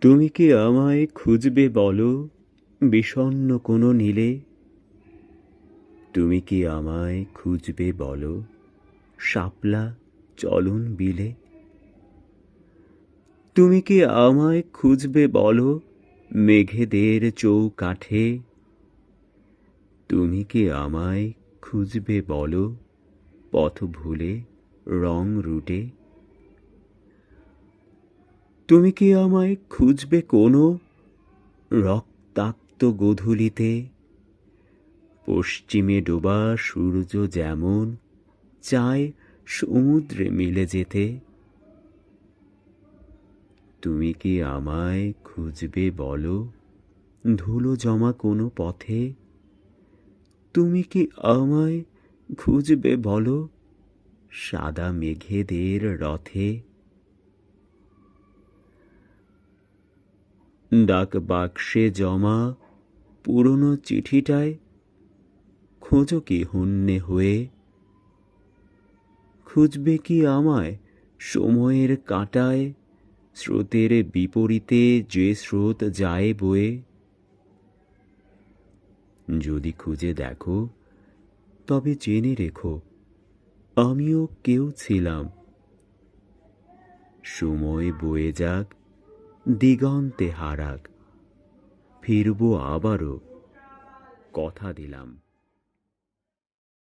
তুমি কি আমায় খুঁজবে বলো? বিষণ্ণ কোনো নীলে। তুমি কি আমায় খুঁজবে বলো? শাপলা চলন বিলে। তুমি কি আমায় খুঁজবে বলো? মেঘেদের চৌকাঠে। তুমি কি আমায় খুঁজবে বলো? পথ ভুলে রং রুটে। তুমি কি আমায় খুঁজবে কোনো রক্তাক্ত গোধূলিতে? পশ্চিমে ডোবা সূর্য যেমন চায় সমুদ্রে মিলে যেতে। তুমি কি আমায় খুঁজবে বলো, ধুলো জমা কোনো পথে? তুমি কি আমায় খুঁজবে বলো, সাদা মেঘেদের রথে? ডাক বাক্সে জমা পুরনো চিঠিটায় খোঁজো কি হন্যে হয়ে? খুঁজবে কি আমায় সময়ের কাঁটায়, স্রোতের বিপরীতে যে স্রোত যায় বয়ে? যদি খুঁজে দেখো, তবে জেনে রেখো, আমিও কেউ ছিলাম। সময় বয়ে যাক দিগন্তে হারাক। ফিরব আবারও। কথা দিলাম।